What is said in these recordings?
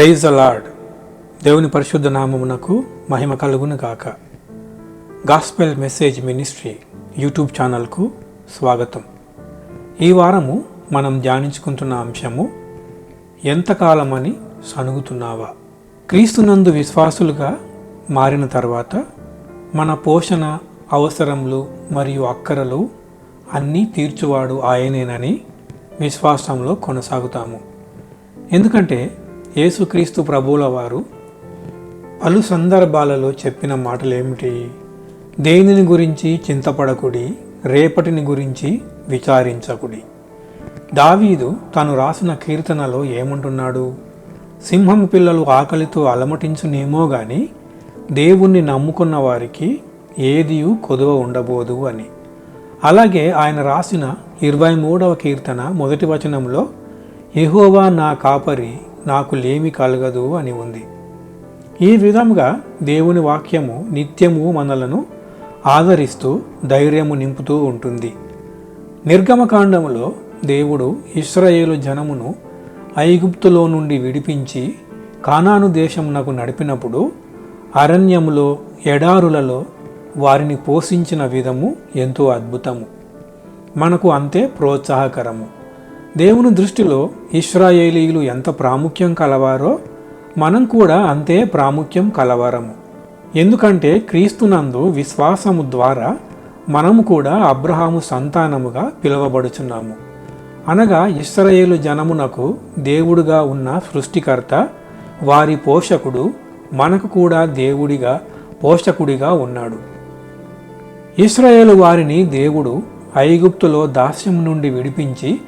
Praise అలాడ్ దేవుని పరిశుద్ధ నామమునకు మహిమ కలుగును గాక. గాస్పెల్ మెసేజ్ మినిస్ట్రీ యూట్యూబ్ ఛానల్కు స్వాగతం. ఈ వారము మనం ధ్యానించుకుంటున్న అంశము ఎంతకాలమని సనుగుతున్నావా క్రీస్తునందు విశ్వాసులుగా మారిన తర్వాత మన పోషణ అవసరములు మరియు అక్కరలు అన్నీ తీర్చువాడు ఆయనేనని విశ్వాసంలో కొనసాగుతాము. ఎందుకంటే యేసుక్రీస్తు ప్రభువుల వారు పలు సందర్భాలలో చెప్పిన మాటలు ఏమిటి దేనిని గురించి చింతపడకుడి? రేపటిని గురించి విచారించకుడి. దావీదు తను రాసిన కీర్తనలో ఏమంటున్నాడు? సింహం పిల్లలు ఆకలితో అలమటించునేమో గాని దేవుణ్ణి నమ్ముకున్న వారికి ఏదియు కొదువ ఉండబోదు అని. అలాగే ఆయన రాసిన ఇరవై మూడవ కీర్తన మొదటి వచనంలో ఎహోవా నా కాపరి నాకు లేమి కలగదు అని ఉంది. ఈ విధంగా దేవుని వాక్యము నిత్యము మనలను ఆదరిస్తూ ధైర్యము నింపుతూ ఉంటుంది. నిర్గమకాండములో దేవుడు ఇస్రాయేలు జనమును ఐగుప్తులో నుండి విడిపించి కానాను దేశమునకు నడిపినప్పుడు అరణ్యములో ఎడారులలో వారిని పోషించిన విధము ఎంతో అద్భుతము. మనకు అంతే ప్రోత్సాహకరము. దేవుని దృష్టిలో ఇస్రాయేలీలు ఎంత ప్రాముఖ్యం కలవారో మనం కూడా అంతే ప్రాముఖ్యం కలవారము. ఎందుకంటే క్రీస్తునందు విశ్వాసము ద్వారా మనము కూడా అబ్రహాము సంతానముగా పిలువబడుచున్నాము. అనగా ఇస్రాయేలు జనమునకు దేవుడుగా ఉన్న సృష్టికర్త వారి పోషకుడు మనకు కూడా దేవుడిగా పోషకుడిగా ఉన్నాడు. ఇస్రాయేలు వారిని దేవుడు ఐగుప్తులో దాస్యం నుండి విడిపించి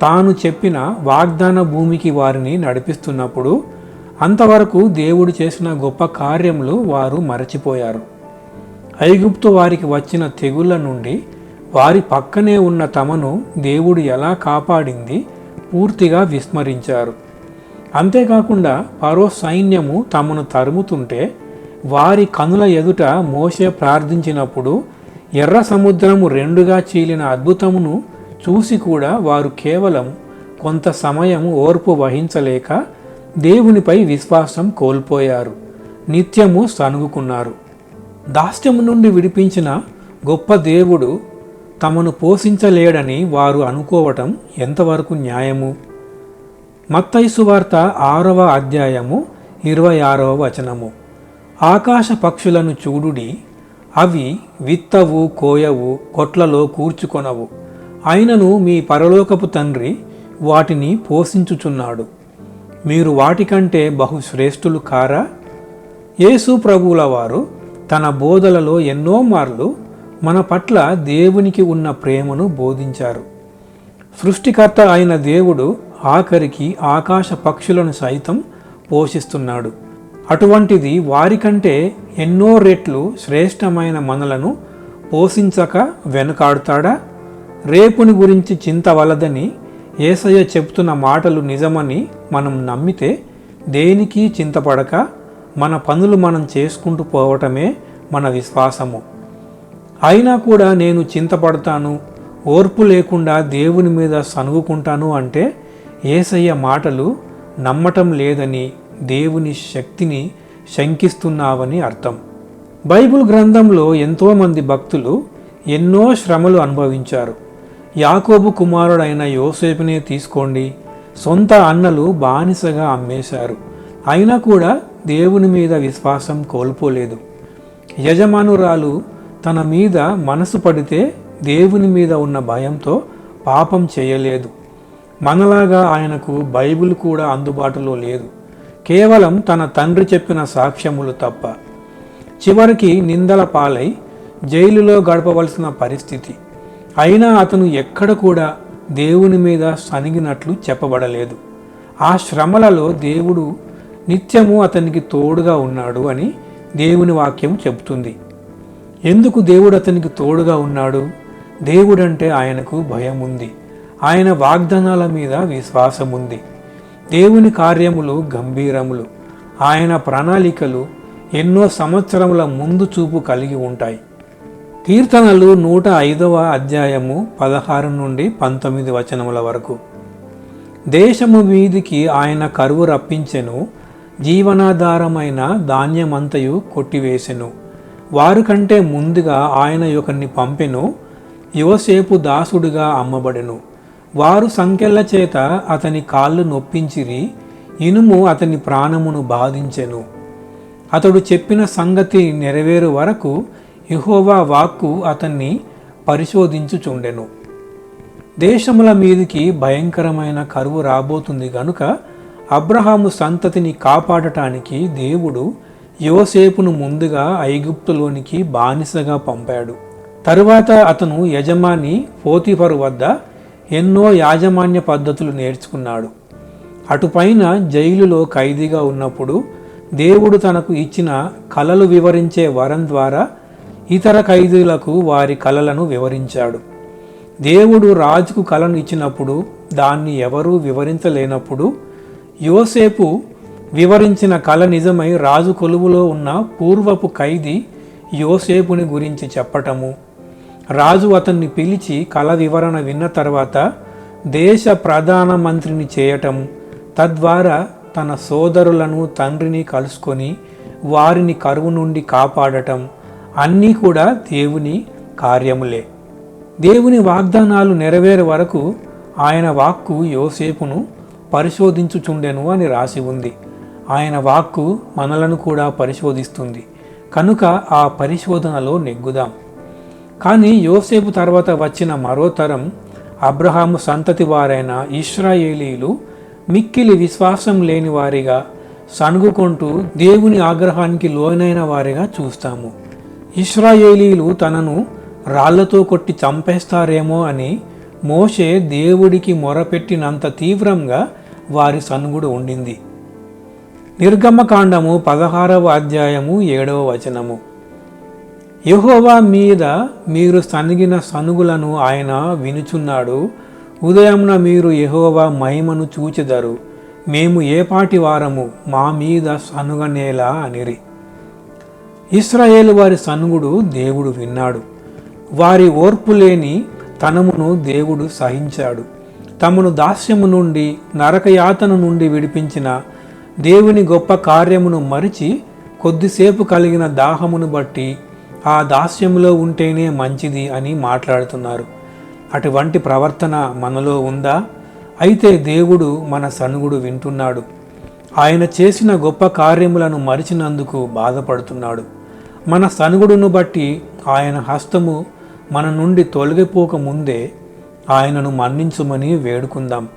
తాను చెప్పిన వాగ్దాన భూమికి వారిని నడిపిస్తున్నప్పుడు అంతవరకు దేవుడు చేసిన గొప్ప కార్యములు వారు మరచిపోయారు. ఐగుప్తు వారికి వచ్చిన తెగుళ్ళ నుండి వారి పక్కనే ఉన్న తమను దేవుడు ఎలా కాపాడింది పూర్తిగా విస్మరించారు. అంతేకాకుండా పరో సైన్యము తమను తరుముతుంటే వారి కనుల ఎదుట మోసే ప్రార్థించినప్పుడు ఎర్ర సముద్రము రెండుగా చీలిన అద్భుతమును చూసి కూడా వారు కేవలం కొంత సమయం ఓర్పు వహించలేక దేవునిపై విశ్వాసం కోల్పోయారు. నిత్యము సనుగుకున్నారు దాస్యము నుండి విడిపించిన గొప్ప దేవుడు తమను పోషించలేడని వారు అనుకోవటం ఎంతవరకు న్యాయము? మత్తైసు వార్త ఆరవ అధ్యాయము ఇరవై ఆరవ వచనము. ఆకాశ పక్షులను చూడుడి అవి విత్తవు కోయవు కొట్లలో కూర్చుకొనవు. ఆయనను మీ పరలోకపు తండ్రి వాటిని పోషించుచున్నాడు. మీరు వాటికంటే బహుశ్రేష్ఠులు కారా? యేసు ప్రభువుల వారు తన బోధలలో ఎన్నో మార్లు మన పట్ల దేవునికి ఉన్న ప్రేమను బోధించారు. సృష్టికర్త అయిన దేవుడు ఆఖరికి ఆకాశ పక్షులను సైతం పోషిస్తున్నాడు. అటువంటిది వారికంటే ఎన్నో రెట్లు శ్రేష్టమైన మనలను పోషించక వెనుకాడుతాడా? రేపుని గురించి చింత వలదని ఏసయ్య చెప్తున్న మాటలు నిజమని మనం నమ్మితే దేనికి చింతపడక మన పనులు మనం చేసుకుంటూ పోవటమే మన విశ్వాసము. అయినా కూడా నేను చింతపడతాను ఓర్పు లేకుండా దేవుని మీద సనుగుకుంటాను అంటే ఏసయ్య మాటలు నమ్మటం లేదని దేవుని శక్తిని శంకిస్తున్నావని అర్థం. బైబిల్ గ్రంథంలో ఎంతోమంది భక్తులు ఎన్నో శ్రమలు అనుభవించారు. యాకోబు కుమారుడైన యోసేపునే తీసుకోండి. సొంత అన్నలు బానిసగా అమ్మేశారు. అయినా కూడా దేవుని మీద విశ్వాసం కోల్పోలేదు. యజమానురాలు తన మీద మనసు పడితే దేవుని మీద ఉన్న భయంతో పాపం చేయలేదు. మనలాగా ఆయనకు బైబిల్ కూడా అందుబాటులో లేదు. కేవలం తన తండ్రి చెప్పిన సాక్ష్యములు తప్ప. చివరికి నిందల పాలై జైలులో గడపవలసిన పరిస్థితి. అయినా అతను ఎక్కడ కూడా దేవుని మీద సనిగినట్లు చెప్పబడలేదు. ఆ శ్రమలలో దేవుడు నిత్యము అతనికి తోడుగా ఉన్నాడు అని దేవుని వాక్యం చెబుతుంది. ఎందుకు దేవుడు అతనికి తోడుగా ఉన్నాడు? దేవుడంటే ఆయనకు భయం ఉంది ఆయన వాగ్దానాల మీద విశ్వాసం ఉంది దేవుని కార్యములు గంభీరములు. ఆయన ప్రణాళికలు ఎన్నో సంవత్సరముల ముందు చూపు కలిగి ఉంటాయి. కీర్తనలు నూట ఐదవ అధ్యాయము పదహారు నుండి పంతొమ్మిది వచనముల వరకు. దేశము మీదికి ఆయన కరువు రప్పించెను జీవనాధారమైన ధాన్యమంతయు కొట్టివేసెను. వారు కంటే ముందుగా ఆయన యొకరిని పంపెను యువసేపు దాసుడుగా అమ్మబడెను. వారు సంఖ్యల చేత అతని కాళ్ళు నొప్పించిరి ఇనుము అతని ప్రాణమును బాధించెను. అతడు చెప్పిన సంగతి నెరవేరు వరకు యహోవా వాక్కు అతన్ని పరిశోధించుచుండెను. దేశముల మీదికి భయంకరమైన కరువు రాబోతుంది గనుక అబ్రహాము సంతతిని కాపాడటానికి దేవుడు యోసేపును ముందుగా ఐగుప్తులోనికి బానిసగా పంపాడు. తరువాత అతను యజమాని పోతిఫరు వద్ద ఎన్నో యాజమాన్య పద్ధతులు నేర్చుకున్నాడు. అటుపైన జైలులో ఖైదీగా ఉన్నప్పుడు దేవుడు తనకు ఇచ్చిన కలలు వివరించే వరం ద్వారా ఇతర ఖైదీలకు వారి కలలను వివరించాడు. దేవుడు రాజుకు కలను ఇచ్చినప్పుడు దాన్ని ఎవరూ వివరించలేనప్పుడు యోసేపు వివరించిన కల నిజమై రాజు కొలువులో ఉన్న పూర్వపు ఖైదీ యోసేపుని గురించి చెప్పటము. రాజు అతన్ని పిలిచి కల వివరణ విన్న తర్వాత దేశ ప్రధానమంత్రిని చేయటం తద్వారా తన సోదరులను తండ్రిని కలుసుకొని వారిని కరువు నుండి కాపాడటం అన్నీ కూడా దేవుని కార్యములే. దేవుని వాగ్దానాలు నెరవేరే వరకు ఆయన వాక్కు యోసేపును పరిశోధించుచుండెను అని రాసి ఉంది. ఆయన వాక్కు మనలను కూడా పరిశోధిస్తుంది. కనుక ఆ పరిశోధనలో నెగ్గుదాం. కానీ యోసేపు తర్వాత వచ్చిన మరో తరం అబ్రహాము సంతతి వారైన ఇస్రాయేలీలు మిక్కిలి విశ్వాసం లేని వారిగా సణుగుకుంటూ దేవుని ఆగ్రహానికి లోనైన వారిగా చూస్తాము. ఇస్రాయేలీలు తనను రాళ్ళతో కొట్టి చంపేస్తారేమో అని మోషే దేవుడికి మొరపెట్టినంత తీవ్రంగా వారి సనుగుడు ఉండింది. నిర్గమకాండము పదహారవ అధ్యాయము ఏడవ వచనము. యహోవా మీద మీరు సనిగిన సనుగులను ఆయన వినుచున్నాడు. ఉదయంన మీరు యహోవా మహిమను చూచెదరు. మేము ఏపాటి వారము మా మీద సనుగనేలా అనిరి. ఇస్రాయేల్ వారి సనుగుడు దేవుడు విన్నాడు. వారి ఓర్పు లేని తనమును దేవుడు సహించాడు. తమను దాస్యము నుండి నరకయాతన నుండి విడిపించిన దేవుని గొప్ప కార్యమును మరిచి కొద్దిసేపు కలిగిన దాహమును బట్టి ఆ దాస్యములో ఉంటేనే మంచిది అని మాట్లాడుతున్నారు. అటువంటి ప్రవర్తన మనలో ఉందా? అయితే దేవుడు మన సనుగుడు వింటున్నాడు. ఆయన చేసిన గొప్ప కార్యములను మరిచినందుకు బాధపడుతున్నాడు. మన సనుగుడును బట్టి ఆయన హస్తము మన నుండి తొలగిపోక ముందే ఆయనను మన్నించుమని వేడుకుందాం.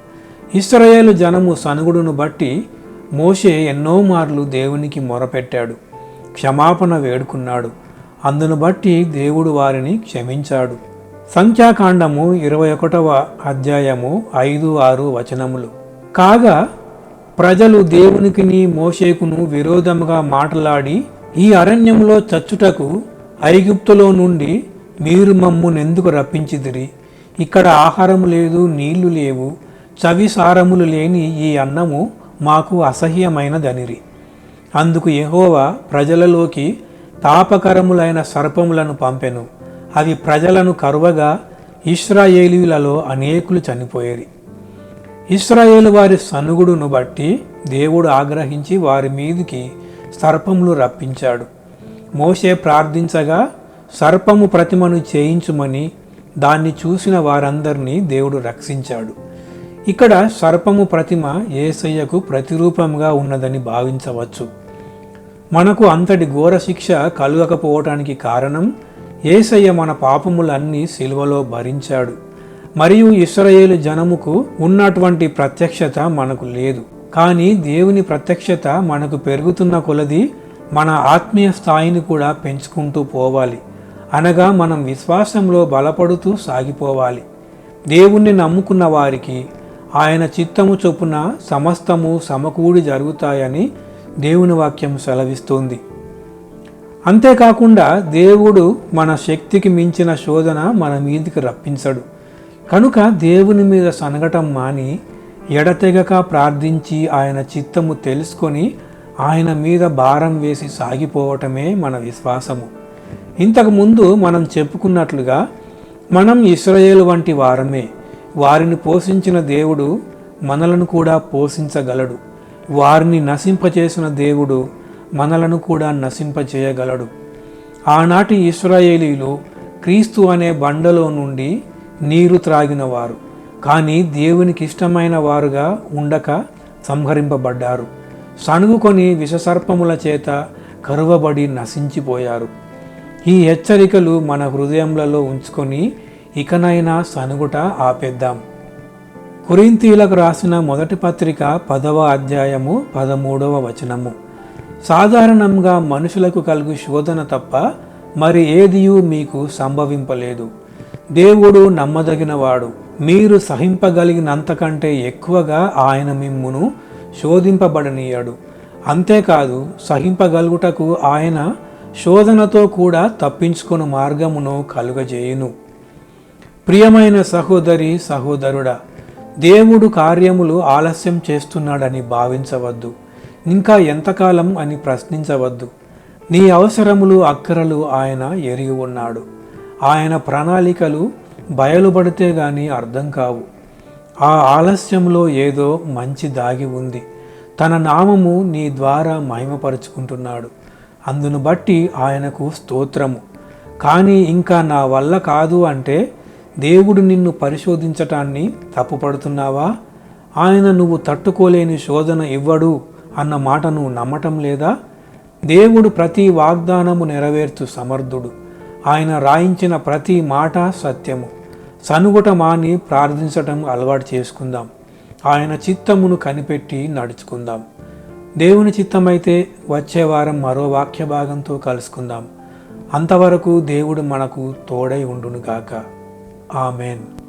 ఇస్రాయేలు జనము సనుగుడును బట్టి మోషే ఎన్నో మార్లు దేవునికి మొరపెట్టాడు. క్షమాపణ వేడుకున్నాడు. అందును బట్టి దేవుడు వారిని క్షమించాడు. సంఖ్యాకాండము ఇరవై ఒకటవ అధ్యాయము ఐదు ఆరు వచనములు. కాగా ప్రజలు దేవునికిని మోషేకును విరోధముగా మాట్లాడి ఈ అరణ్యంలో చచ్చుటకు ఐగుప్తులో నుండి మీరు మమ్మునెందుకు రప్పించిదిరి ఇక్కడ ఆహారము లేదు నీళ్ళు లేవు చవి సారములు లేని ఈ అన్నము మాకు అసహ్యమైనదనిరి. అందుకు యహోవా ప్రజలలోకి తాపకరములైన సర్పములను పంపెను. అవి ప్రజలను కరువగా ఇస్రాయేలీలలో అనేకులు చనిపోయేరి. ఇస్రాయేలు వారి సనుగుడును బట్టి దేవుడు ఆగ్రహించి వారి మీదికి సర్పములు రప్పించాడు. మోషే ప్రార్థించగా సర్పము ప్రతిమను చేయించుమని దాన్ని చూసిన వారందరినీ దేవుడు రక్షించాడు. ఇక్కడ సర్పము ప్రతిమ ఏసయ్యకు ప్రతిరూపంగా ఉన్నదని భావించవచ్చు. మనకు అంతటి ఘోర శిక్ష కలుగకపోవటానికి కారణం ఏసయ్య మన పాపములన్నీ సిలువలో భరించాడు. మరియు ఇస్రయేలు జనముకు ఉన్నటువంటి ప్రత్యక్షత మనకు లేదు. కానీ దేవుని ప్రత్యక్షత మనకు పెరుగుతున్న కొలది మన ఆత్మీయ స్థాయిని కూడా పెంచుకుంటూ పోవాలి. అనగా మనం విశ్వాసంలో బలపడుతూ సాగిపోవాలి. దేవుణ్ణి నమ్ముకున్న వారికి ఆయన చిత్తము చొప్పున సమస్తము సమకూడి జరుగుతాయని దేవుని వాక్యం సెలవిస్తుంది. అంతేకాకుండా దేవుడు మన శక్తికి మించిన శోధన మన మీదికి రప్పించడు. కనుక దేవుని మీద సనగటం మాని ఎడతెగక ప్రార్థించి ఆయన చిత్తము తెలుసుకొని ఆయన మీద భారం వేసి సాగిపోవటమే మన విశ్వాసము. ఇంతకుముందు మనం చెప్పుకున్నట్లుగా మనం ఇస్రాయేలు వంటి వారమే. వారిని పోషించిన దేవుడు మనలను కూడా పోషించగలడు. వారిని నశింపచేసిన దేవుడు మనలను కూడా నశింపచేయగలడు. ఆనాటి ఇస్రాయేలీలు క్రీస్తు అనే బండలో నుండి నీరు త్రాగిన వారు కానీ దేవునికి ఇష్టమైన వారుగా ఉండక సంహరింపబడ్డారు. సణుగుకొని విషసర్పముల చేత కరువబడి నశించిపోయారు. ఈ హెచ్చరికలు మన హృదయంలో ఉంచుకొని ఇకనైనా సనుగుట ఆపేద్దాం. కురింతీలకు రాసిన మొదటి పత్రిక పదవ అధ్యాయము పదమూడవ వచనము. సాధారణంగా మనుషులకు కలుగు శోధన తప్ప మరి ఏదియూ మీకు సంభవింపలేదు. దేవుడు నమ్మదగినవాడు. మీరు సహింపగలిగినంతకంటే ఎక్కువగా ఆయన మిమ్మును శోధింపబడనీయడు. అంతేకాదు సహింపగలుగుటకు ఆయన శోధనతో కూడా తప్పించుకుని మార్గమును కలుగజేయును. ప్రియమైన సహోదరి సహోదరుడా దేవుడు కార్యములు ఆలస్యం చేస్తున్నాడని భావించవద్దు. ఇంకా ఎంతకాలం అని ప్రశ్నించవద్దు. నీ అవసరములు అక్కరలు ఆయన ఎరిగి ఉన్నాడు. ఆయన ప్రణాళికలు బయలుపడితే గాని అర్థం కావు. ఆ ఆలస్యంలో ఏదో మంచి దాగి ఉంది. తన నామము నీ ద్వారా మహిమపరుచుకుంటున్నాడు. అందును బట్టి ఆయనకు స్తోత్రము. కానీ ఇంకా నా వల్ల కాదు అంటే దేవుడు నిన్ను పరిశోధించటాన్ని తప్పుపడుతున్నావా? ఆయన నువ్వు తట్టుకోలేని శోధన ఇవ్వడు అన్న మాట నువ్వు నమ్మటం లేదా? దేవుడు ప్రతి వాగ్దానము నెరవేర్చు సమర్థుడు. ఆయన రాయించిన ప్రతి మాట సత్యము. సనుగుట మాని ప్రార్థించటం అలవాటు చేసుకుందాం. ఆయన చిత్తమును కనిపెట్టి నడుచుకుందాం. దేవుని చిత్తమైతే వచ్చే వారం మరో వాక్య భాగంతో కలుసుకుందాం. అంతవరకు దేవుడు మనకు తోడై ఉండునుగాక. ఆమెన్.